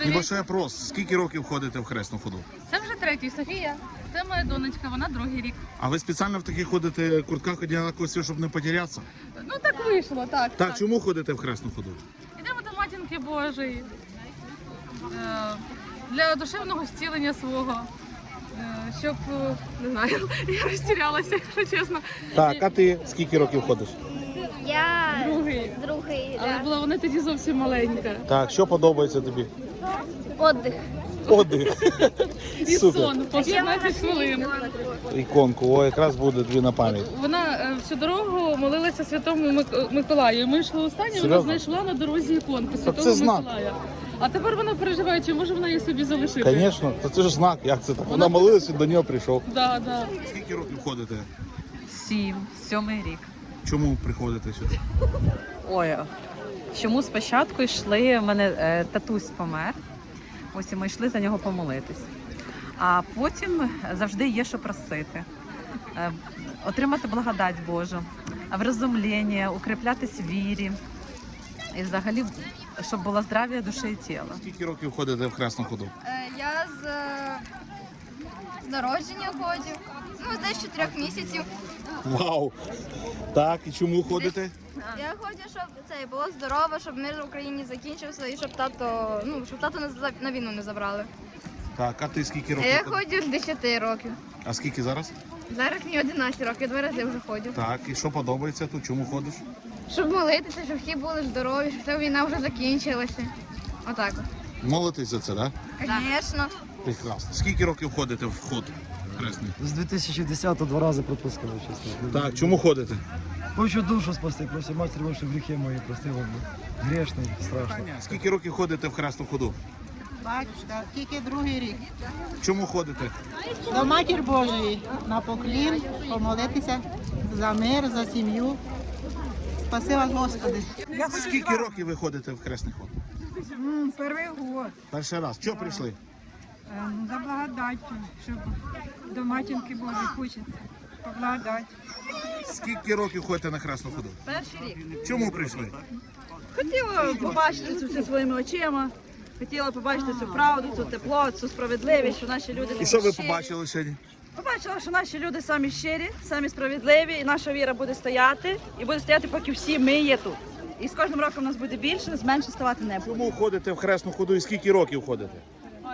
Привіт. Небольшой опрос. Скільки років ходите в хресну ходу? Це вже третій Софія. Це моя донечка, вона другий рік. А ви спеціально в таких ходите куртках однаково, щоб не потерятися? Ну так вийшло, так. Так, чому ходите в хресну ходу? Йдемо до матінки Божої. Е, Для душевного зцілення свого. Е, Щоб, е, не знаю, я розтірялася, якщо чесно. Так, а ти скільки років ходиш? Я Другий. другий Але раз. була вона тоді зовсім маленька. Так, що подобається тобі? Отдих. Отдих. І Супер. сон по 15 хвилин. Іконку, о, якраз буде дві на пам'ять. Вона е, всю дорогу молилася святому Мик- Миколаю. Ми йшли останні, вона Серйозно? знайшла на дорозі іконку це святого знак. Миколая. А тепер вона переживає, чи може вона її собі залишити. Звісно, то це ж знак, як це так. Вона молилася, до нього прийшов. Да, да. Скільки років ходите? Сім, сьомий рік. Чому приходите сюди? Ой, чому спочатку йшли, в мене е, татусь помер. Ось і ми йшли за нього помолитись. А потім завжди є що просити. Е, отримати благодать Божу, врозумління, укріплятись в вірі. І взагалі, щоб було здрав'я душі і тіла. Скільки років ходите в хресну ходу? Е, Я з, е, з народження ходжу. Ну, десь 4 місяців. Вау! Так, і чому ходите? Я ходжу, щоб це було здорово, щоб мир в Україні закінчився і щоб тато, ну, щоб тато не на війну не забрали. Так, а ти скільки років? Я ходжу з 10 років. А скільки зараз? Зараз мені 11 років, два рази вже ходжу. Так, і що подобається тут? Чому ходиш? Щоб молитися, щоб всі були здорові, щоб ця війна вже закінчилася. Отак. от. Молитесь за це, так? Звісно. Прекрасно. Скільки років ходите в ход хресний? З 2010-го два рази пропускали, чесно. Так, чому ходите? Хочу душу спасти, просив матір, Божу, гріхи мої простила. бо Грішний, страшно. Скільки років ходите в хресну ходу? Батюшка, тільки другий рік. Чому ходите? До матір Божої на поклін, помолитися за мир, за сім'ю. Спаси вас, Господи. Скільки років ви ходите в хресний ход? Перший год Перший раз. Чого прийшли? Ем, за благодаттю, щоб до матінки Божої хочеться. Поблагодать. Скільки років ходите на хресну ходу? Перший рік. Чому прийшли? Хотіла побачити це все своїми очима. Хотіла побачити цю правду, цю тепло, цю справедливість, що наші люди І що ви щирі. побачили сьогодні? Побачила, що наші люди самі щирі, самі справедливі, і наша віра буде стояти, і буде стояти, поки всі ми є тут. І з кожним роком нас буде більше, менше ставати не буде. Чому ходите в хресну ходу і скільки років ходите?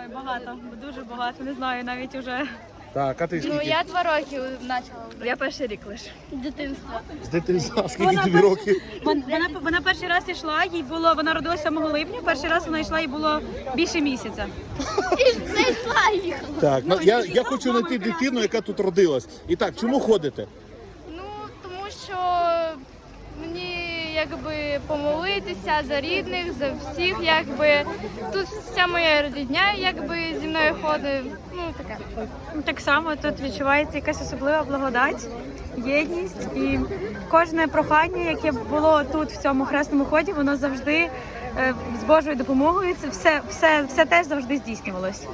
Ой, багато, дуже багато. Не знаю навіть уже. Так, а ти Ну, я два роки почала. Я перший рік лише. Дитинство. З дитинства. Скільки тобі років? Вон- Вона, вона перший раз йшла, їй було, вона родилася 7 липня, перший раз вона йшла, їй було більше місяця. Знайшла їх. Так, ну, я, я хочу знайти дитину, яка тут родилась. І так, чому ходите? Ну, тому що мені якби помолитися за рідних, за всіх, якби тут вся моя рідня якби зі мною ходить. Ну таке. Так само тут відчувається якась особлива благодать, єдність і кожне прохання, яке було тут в цьому хресному ході, воно завжди е, з Божою допомогою. Це все, все, все теж завжди здійснювалося.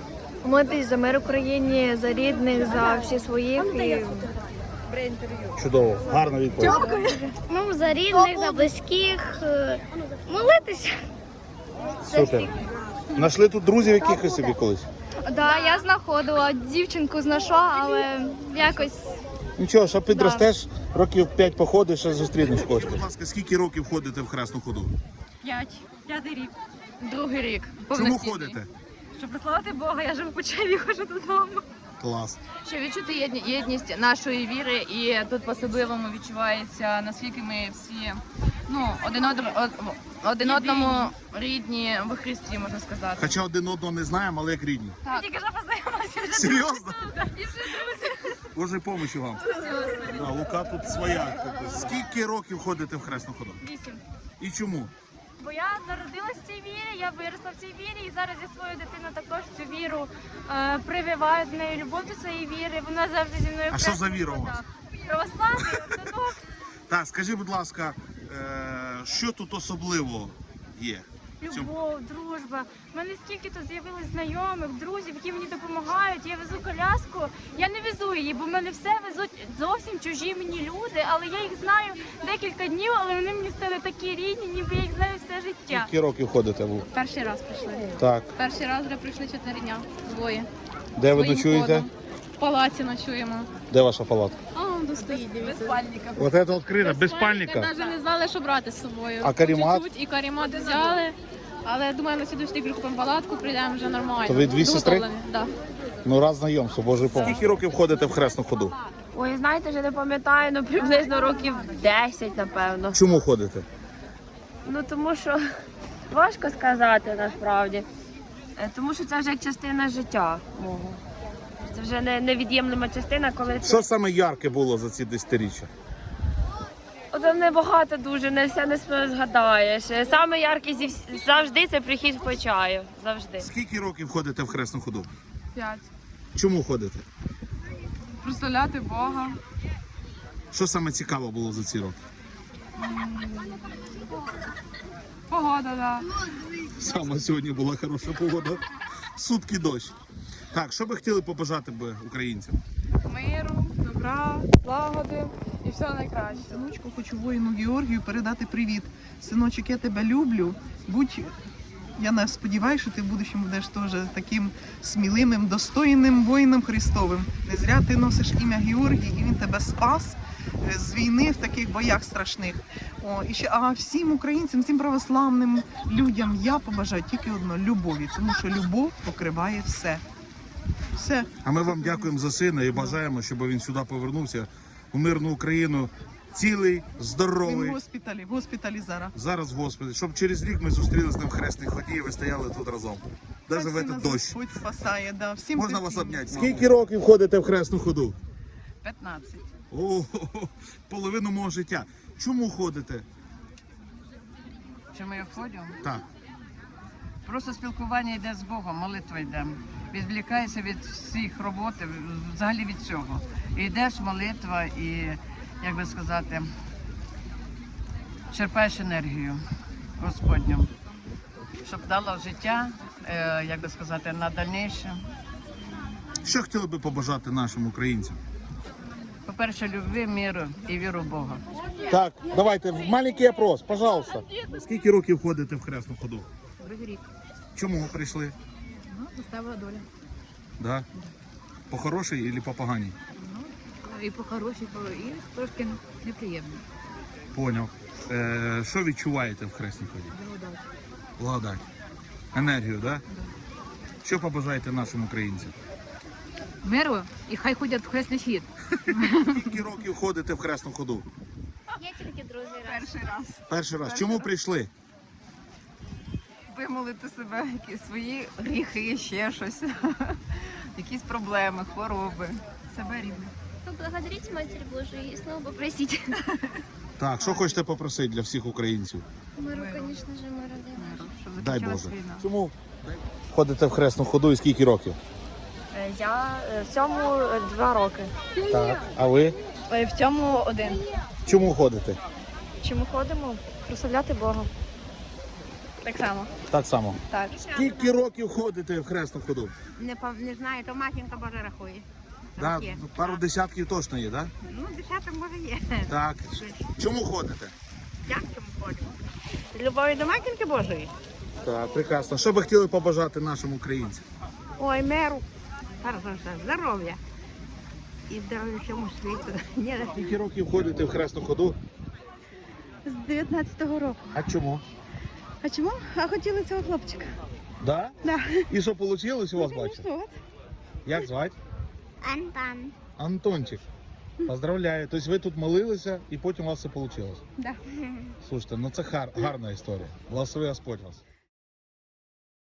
Молитись за мир Україні, за рідних, за всі своїх і Чудово, гарна відповідь. Дякую. ну за рідних, за близьких. е, Молитися. Супер. Нашли тут друзів якихось собі колись? Да, я знаходила дівчинку знайшла, але якось Нічого, що підростеш, років 5 походиш, ще зустрінеш кошти. Будь ласка, скільки років ходите в хресну ходу? П'ять, п'ятий рік. Другий рік. Чому ходите? Щоб прославити Бога, я живу по Чеві, хожу додому. Клас. Щоб відчути єдні- єдність нашої віри, і тут по-особливому відчувається, наскільки ми всі ну, один, одр, од- один одному рідні в Христі, можна сказати. Хоча один одного не знаємо, але як рідні. Тільки вже познайомилася вже. Серйозно? Боже помочі вам. Да, Лука тут своя. Скільки років ходите в хресну ходу? Вісім. І чому? Бо я народилась в цій вірі, я виросла в цій вірі, і зараз я свою дитину також цю віру е, прививаю до неї любов до цієї віри. Вона завжди зі мною А що за віра у вас? Православний, ортодокс. Так, скажи, будь ласка, е, що тут особливо є? Любов, дружба. У мене скільки тут з'явилось знайомих, друзів, які мені допомагають. Я везу коляску. Я не везу її, бо в мене все везуть зовсім чужі мені люди, але я їх знаю декілька днів, але вони мені стали такі рідні, ніби я їх знаю все життя. Скільки років ходите ви? Перший раз прийшли. Так. Перший раз вже прийшли чотири дня. Двоє. Де ви Своїм ночуєте? ходом. В палаці ночуємо. Де ваша палатка? А, до стоїть, без спальника. Вот це відкрита, без спальника. Навіть не знали, що брати з собою. А каремат? Чуть-чуть і карімат взяли. Але думаю, на слідуючий рік купимо палатку, прийдемо вже нормально. То ви дві сестри? Підготовлені, Да. Ну раз знайомство, боже поможе. Скільки років ходите в хресну ходу? Ой, знаєте, вже не пам'ятаю, ну приблизно років 10, напевно. Чому ходите? Ну тому що важко сказати насправді. Е, Тому що це вже як частина життя мого. Це вже не невід'ємлема частина, коли ти... Що саме ярке було за ці десятиріччя? От небагато дуже, не все не згадаєш. Саме яркий зі вс- завжди це прихід в Почаїв. Завжди. Скільки років ходите в хресну ходу? П'ять. Чому ходите? Прославляти Бога. Що саме цікаво було за ці роки? Погода, да. Саме сьогодні була хороша погода. Сутки дощ. Так, що би хотіли побажати би українцям? Миру, добра, злагоди і все найкраще. Синочку, хочу воїну Георгію передати привіт. Синочок, я тебе люблю. Будь, я не сподіваюся, що ти в будущому будеш теж таким сміливим, достойним воїном Христовим. Не зря ти носиш ім'я Георгій, і він тебе спас е, з війни в таких боях страшних. О, і ще, а всім українцям, всім православним людям я побажаю тільки одно любові, тому що любов покриває все. Все. А ми вам дякуємо за сина і бажаємо, щоб він сюди повернувся у мирну Україну, цілий, Він в здоровий. госпіталі, в госпіталі зараз. Зараз, Господи, щоб через рік ми зустрілися з ним в хресній ході і ви стояли тут разом. Навіть в нас дощ. Господь спасає, да. Всім Можна вас терпіння. обняти? Скільки років ходите в хресну ходу? 15. О, половину мого життя. Чому ходите? Чи ми ходимо? Так. Просто спілкування йде з Богом, молитва йде. Відвлікаєшся від всіх роботи, взагалі від цього. І йдеш молитва і, як би сказати, черпаєш енергію Господню, щоб дала життя, е, як би сказати, на дальніше. Що хотіли би побажати нашим українцям? По-перше, любви, міру і віру в Бога. Так, давайте маленький опрос, пожалуйста. Скільки років ходите в хресну ходу? Другий рік. Чому прийшли? Доставила доля. Да? По хорошій або по поганій? Ну, І по хорошій, і трошки неприємно. Поняв. Е, що відчуваєте в хресній ході? Благодать. Благодать. Енергію, да? Що побажаєте нашим українцям? Миру і хай ходять в хресний хід. Скільки років ходите в хресну ходу? Я тільки другий раз. Перший раз. Чому прийшли? Вимолити себе, якісь свої гріхи, ще щось, якісь проблеми, хвороби. Себе рідне. Поблагодарить Матерь Божию и снова попросить. Так, що хочете попросити для всіх українців? Миру, конечно же, миру, дай Щоб Дай закінчилась Боже. війна. Чому ходите в хресну ходу і скільки років? Я в цьому два роки. Так. А ви? В цьому один. Чому ходите? Чому ходимо? Прославляти Бога. Так само. Так само. Так. Скільки років ходите в хресну ходу? Не, не знаю, то матінка Божа рахує. Да, пару десятків точно є, так? Ну, десяток може є. Так. Чому ходите? Як чому ходимо? Любові до матінки Божої. Так, прекрасно. Що би хотіли побажати нашим українцям? Ой, меру. Хорошо, здоров'я. І здоров'я всьому світу. Ні, Скільки років ходите в хресну ходу? З 19-го року. А чому? А чому? А хотіли цього хлопчика. Да? Да. І що вийшло у вас бачите? От. Як звати? Антон. Антончик. Поздравляю. Тобто ви тут молилися і потім у вас все вийшло? Да. Слушайте, ну це гар, гарна історія. Благослови Господь вас.